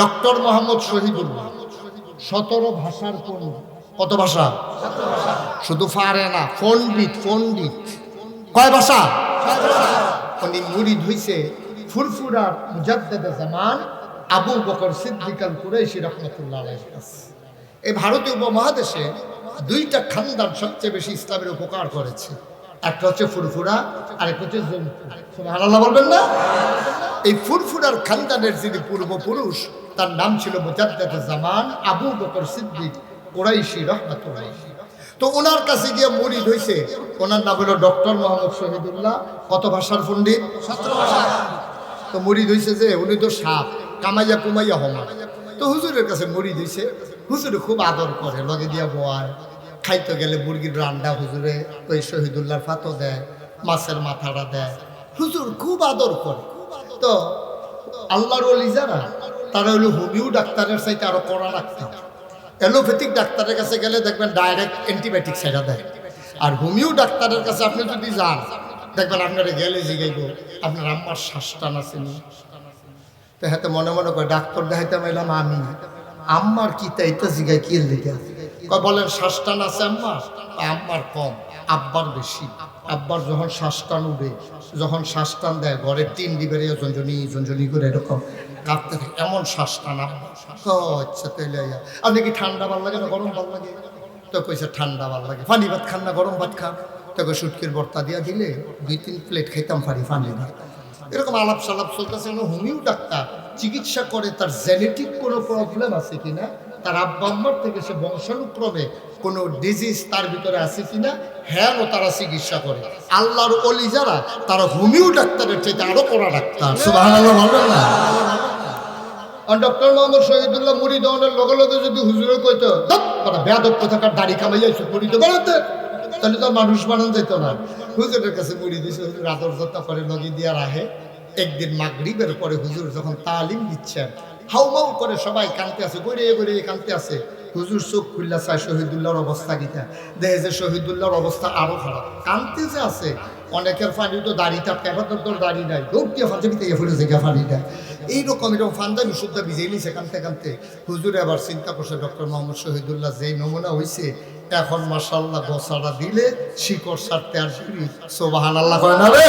Doctor Mohammad Shahidullah সতেরো ভাষার পণ্ডিত কত ভাষা? শুধু ফারে না, পণ্ডিত পণ্ডিত। কয় ভাষা? উনি মুড়িদ হইছে ফুরফুরার মুজাদ্দেদে জামান আবু বকর সিদ্দিকাল কুরাইশি রহমতুল্লাহ এই ভারতীয় উপমহাদেশে দুইটা খানদান সবচেয়ে বেশি ইসলামের উপকার করেছে। একটা হচ্ছে ফুরফুরা আর একটা হচ্ছে জমপুর সুবহানাল্লাহ বলবেন না? এই ফুরফুরার খানদানের যিনি পূর্বপুরুষ তার নাম ছিল মুজাদ্দেদ জামান আবু বকর সিদ্দিক কোরাইশি রহমাতুল্লাহ তো ওনার কাছে গিয়ে মুরিদ হইছে। ওনার নাম হলো ডক্টর মোহাম্মদ শহীদুল্লাহ কত ভাষার পণ্ডিত? তো মুরিদ হইছে যে উনি তো সাপ কামাইয়া কুমাইয়া হমা তো হুজুরের কাছে মুরিদ হইছে। হুজুরে খুব আদর করে লগে দিয়া বোয়ায় খাইতে গেলে মুরগির রান্না হুজুরে ওই শহীদুল্লাহর ফাতো দেয় মাছের মাথাটা দেয়। হুজুর খুব আদর করে। তো আল্লাহর অলি যারা তারা হলো হোমিও ডাক্তারের চাইতে আরও কড়া ডাক্তার। অ্যালোপ্যাথিক ডাক্তারের কাছে গেলে দেখবেন ডাইরেক্ট অ্যান্টিবায়োটিক সাইডা দেয়। আর হোমিও ডাক্তারের কাছে আপনি যদি যান, দেখবেন আপনারা গেলে জিগাইব, আপনার আম্মার শ্বাসটান আছে নি। তো হাতে মনে মনে করে ডাক্তার দেখাইতে পাইলাম আমি আম্মার কি তাইতে জিগাই কি লিখে বলেন শ্বাসটান আছে আম্মার? আম্মার কম, আব্বার বেশি। আব্বার যখন শ্বাসটান উঠে, যখন শ্বাসটান দেয়, ঘরের তিন দিবের ঝঞ্ঝনি ঝঞ্ঝনি করে এরকম। কাঁপতে থাকে এমন শ্বাসটান আব্বার ও আচ্ছা তাইলে ইয়া। আপনি কি ঠান্ডা ভালো লাগে না, গরম ভালো লাগে? তো কইছে, ঠান্ডা ভালো লাগে। পানি ভাত খান না, গরম ভাত খান। তোকে সুটকির বর্তা দিয়া দিলে দুই, তিন প্লেট খাইতাম পারি পানি ভাত। এরকম আলাপ সালাপ চলতেছে হোমিও ডাক্তার। চিকিৎসা করে তার জেনেটিক কোনো প্রবলেম আছে কিনা? তার আব্বা আম্মার থেকে সে বংশানুক্রমে কোনো ডিজিজ তার ভিতরে আছে কিনা? হ্যাঁ ও তারা চিকিৎসা করে। আল্লাহর অলি যারা, তারা হোমিও ডাক্তারের চাইতে আরও করা ডাক্তার। ডক্টর মোহাম্মদ শহীদুল্লাহ মুড়ি দেওয়ানের লগে লগে যদি কইতো কোথাকার দাড়ি কামাই মুড়ি তো বেড়াতে তাহলে তো মানুষ যেত না। হুজুরের কাছে মুড়ি দিছে, হুজুর করে লগি দিয়া একদিন মাগরিবের পরে হুজুর যখন তালিম দিচ্ছেন হাউমাউ করে সবাই কানতে আছে, গড়িয়ে গড়িয়ে কানতে আছে। হুজুর চোখ খুললা, চায় শহীদুল্লাহর অবস্থা গীতা দেখে যে শহীদুল্লাহর অবস্থা আরও খারাপ। কানতে যে আছে, অনেকের ফানি তো দাড়ি থাকতে এবার তো তোর দাড়ি নাই। দৌড় দিয়ে ফাঁসে ভিতরে ফুটেছে গা ফানিটা এইরকম এরকম ফান্দানি শুদ্ধ ভিজে নিছে কানতে হুজুরে আবার চিন্তা করছে, ডক্টর মোহাম্মদ শহীদুল্লাহ যেই নমুনা হয়েছে এখন মাসাল্লাহ গোসারা দিলে শিকড় সারতে আর দিবি সোবাহান আল্লাহ কয় না রে?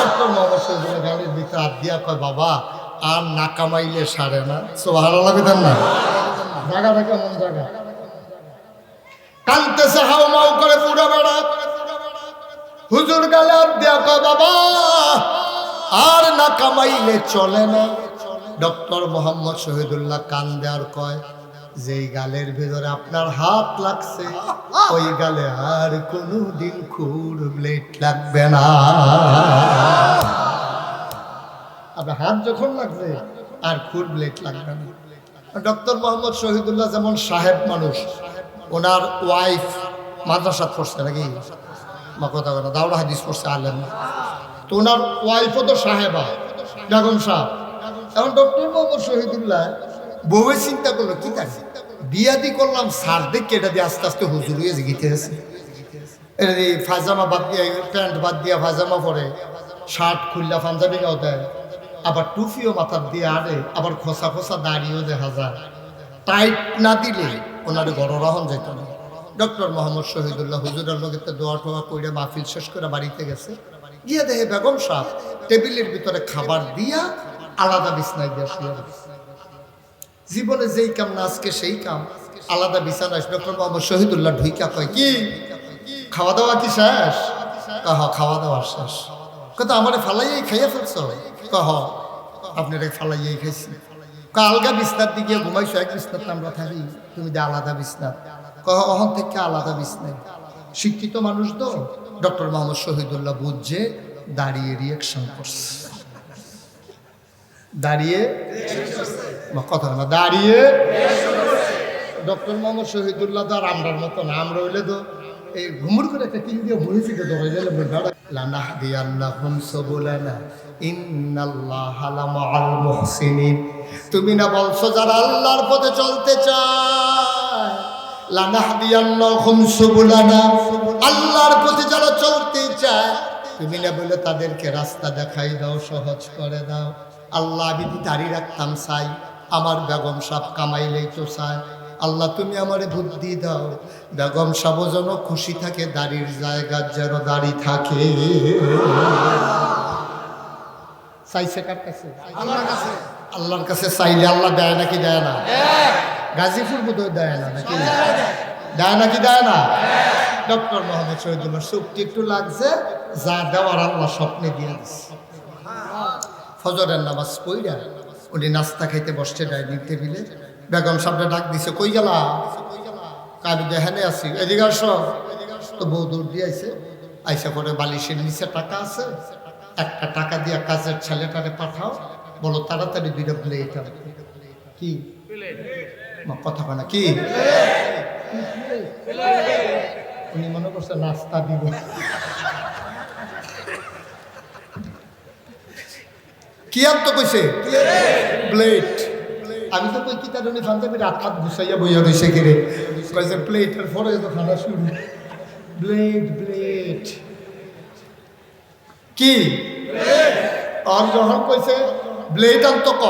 ডক্টর মোহাম্মদ শহীদুল্লাহ গানের ভিতরে হাত দিয়া কয়, বাবা, আর না কামাইলে সারে না। সোবাহান আল্লাহ কেতেন না জায়গাটা কেমন জায়গা। কানতেছে হাও মাও করে পুরা বেড়া। হুজুর গালে হাত দিয়া কয়, বাবা আর না কামাইলে চলে না। ডক্টর মোহাম্মদ শহীদুল্লাহ কান দেওয়ার কয়, যেই গালের ভেতরে আপনার হাত লাগছে, ওই গালে আর কোনো দিন খুর ব্লেড লাগবে না। আপনার হাত যখন লাগবে, আর খুর ব্লেড লাগবে না। ডক্টর মোহাম্মদ শহীদুল্লাহ যেমন সাহেব মানুষ, ওনার ওয়াইফ মাদ্রাসাত পড়ছে নাকি? কথা দাওড়া হাদিস পড়ছে আলেন তো ওনার ওয়াইফও তো সাহেবা বেগম সাহেব। এখন ডক্টর মোহাম্মদ শহীদুল্লাহ বউয়ে চিন্তা করল কি থাকে বিয়া দি করলাম, সার দেখে এটা দিয়ে আস্তে আস্তে হুজুর হয়ে জিগিতে আছে এটা দিয়ে ফাজামা বাদ দিয়ে, প্যান্ট বাদ দিয়া ফাজামা পরে শার্ট খুললা পাঞ্জাবি গাও দেয়। আবার টুপিও মাথার দিয়ে আরে আবার খোসা খোসা দাড়িও দেখা যায়। টাইট না দিলে ওনার গড়রাহন যেত না। ডক্টর মোহাম্মদ শহীদুল্লাহ হুজুরের লোকের দোয়া টোয়া করে মাহফিল শেষ করে বাড়িতে গেছে। গিয়ে দেখে, বেগম সাহ টেবিলের ভিতরে খাবার দিয়া আলাদা বিছনায় দিয়া শুয়ে জীবনে যেই কাম না, আজকে সেই কাম। আলাদা বিছানা ডক্টর মোহাম্মদ শহীদুল্লাহ ঢুইকা কয়, কি? খাওয়া দাওয়া কি শেষ? কহ খাওয়া দাওয়া শেষ। কত আমার ফালাইয়াই খাইয়া ফেলছ? কহ আপনার ফালাইয়াই খাইছি। আলগা বিছনার দিকে ঘুমাইছো, এক বিছনার আমরা থাকি, তুমি যে আলাদা বিছনার কহ অহন থেকে আলাদা বিছনায়। শিক্ষিত মানুষ তো। ডক্টর মোহাম্মদ শহীদুল্লাহ বুঝছে দাঁড়িয়ে রিয়াকশন করছে। দাঁড়িয়ে কথা না, দাঁড়িয়ে ডক্টর মোহাম্মদ শহীদুল্লাহ তো আর আমরার মতো না, আমরা হইলে তো এই ঘুমুর করে একটা কিন দিয়ে ভুলে থেকে ধরে গেলে লানাহ দিয়ান্নাহুম সবুলানা, ইন্নাল্লাহ লামাআল মুহসিনিন। তুমি না বলছো যারা আল্লাহর পথে চলতে চায়? লানাহ দিয়ান্নাহুম সবুলানা, আল্লাহর পথে যারা চলতে চায় তুমি না বলে তাদেরকে রাস্তা দেখাই দাও সহজ করে দাও। আল্লাহ আমি দাঁড়িয়ে রাখতাম চাই আমার বেগম সাপ কামাইলেই তো চায় আল্লাহ তুমি আমারে বুদ্ধি দাও। বেগম সাব যেন খুশি থাকে দাড়ির জায়গার যেন দাড়ি থাকে। চাইছে কার কাছে? আল্লাহর কাছে। আল্লাহর কাছে চাইলে আল্লাহ দেয় নাকি দেয় না? গাজীপুর বোধহয় দেয় না নাকি? দেয় নাকি দেয় না? ডক্টর মোহাম্মদ শহীদুল্লাহ চুক্তি একটু লাগছে যা দেওয়ার আল্লাহ স্বপ্নে দিয়ে দিচ্ছে ফজরের নামাজ পইরা উনি নাস্তা খাইতে বসছে ডাইনিং টেবিলে। বেগম সামনে ডাক দিছে কই গেলা? কাবি দেখানে আছি এদিকে আসো। তো বউ দৌড় দিয়ে আইছে। আইসা করে বালিশের নিচে টাকা আছে। একটা টাকা দিয়ে কাজের ছেলেটারে পাঠাও। বলো তাড়াতাড়ি দুইটা প্লেট। কি? কথা না কি? উনি মনে করছে নাস্তা দিব। কি আর তো কইছে? প্লেট আমি তো কই কি তার উনি পাঞ্জাবি রাত হাত গুছাইয়া বইয়া রইছে কিরে? কইছে প্লেটের পরে তো খানা শুরু। ব্লেড ব্লেড কি? আর যখন কইছে ব্লেড আনতো ক?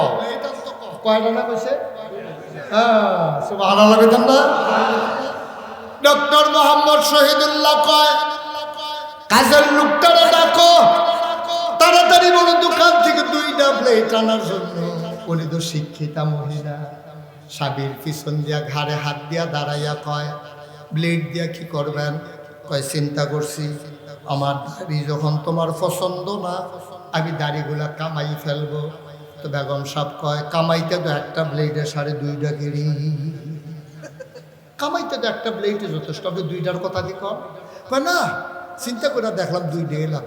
কয়টা না কইছে? না। ডক্টর মোহাম্মদ শহীদুল্লাহ কয়, কাজের লোকটারে ডাকো, তাড়াতাড়ি বলো দোকান থেকে দুইটা প্লেট আনার জন্য। উনি তো শিক্ষিতা মহিলা, স্বামীর পিছন দিয়া ঘাড়ে হাত দিয়া দাঁড়াইয়া কয় ব্লেড দিয়া কি করবেন? কয়, চিন্তা করছি, আমার দাড়ি যখন তোমার পছন্দ না, আমি দাড়িগুলা কামাই ফেলব। তো বেগম সাপ কয়, কামাইতে তো একটা ব্লেডে সাড়ে দুইটা কেড়ি। কামাইতে তো একটা ব্লেডে যথেষ্ট, আপনি দুইটার কথা কর কয়, না, চিন্তা করে দেখলাম দুইটা এলাম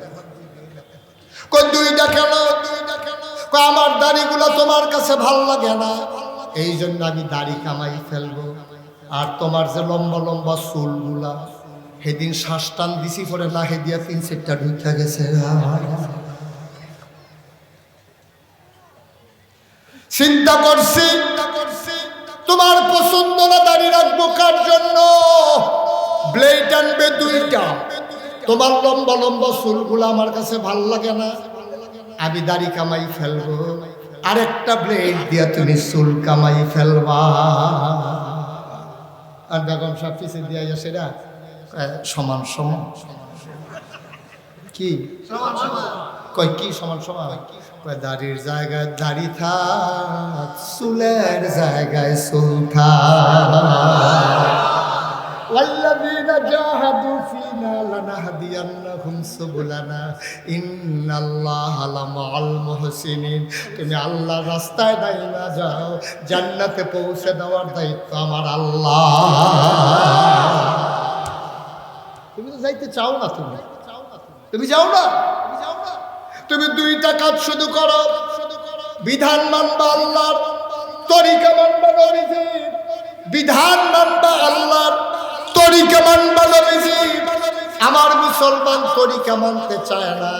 কই দুইটা কেন দুইটা কেন কই আমার দাড়িগুলো তোমার কাছে ভালো লাগে না। এই জন্য আমি দাড়ি কামাই ফেলব। আর তোমার যে লম্বা লম্বা চুলগুলা, সেদিন শ্বাস টান দিছি পরে না হেদিয়া তিন চারটা ঢুকা গেছে। চিন্তা করছি, তোমার পছন্দ না দাড়ি রাখব কার জন্য? ব্লেড আনবে দুইটা। তোমার লম্বা লম্বা চুলগুলো আমার কাছে ভালো লাগে না। আমি দাড়ি কামাই ফেলব। আরেকটা ব্লেড দিয়া তুমি চুল কামাই ফেলবা। আর বেগম সাহেব পিছিয়ে দিয়া সেটা সমান সমান। কি? কয় কি সমান সমান কয় দাড়ির জায়গায় দাড়ি থাক চুলের জায়গায় চুল থাক والذين جاهدوا فينا لنهدينهم سبلنا إن الله لمع المحسنين তুমি আল্লাহর রাস্তায় দাঁড়িয়ে যাও জান্নাতে পৌঁছে দেওয়ার দায়িত্ব আমার আল্লাহ তুমি তো যাইতে চাও না তুমি তুমি যাও না তুমি দুইটা কাজ শুধু করো। বিধান মানবা আল্লাহর তরিকা মানবা নবীজি বিধান মানবা আল্লাহর তরিকা মানবা নবীজি আমার মুসলমান তরিকা মানতে চায় না।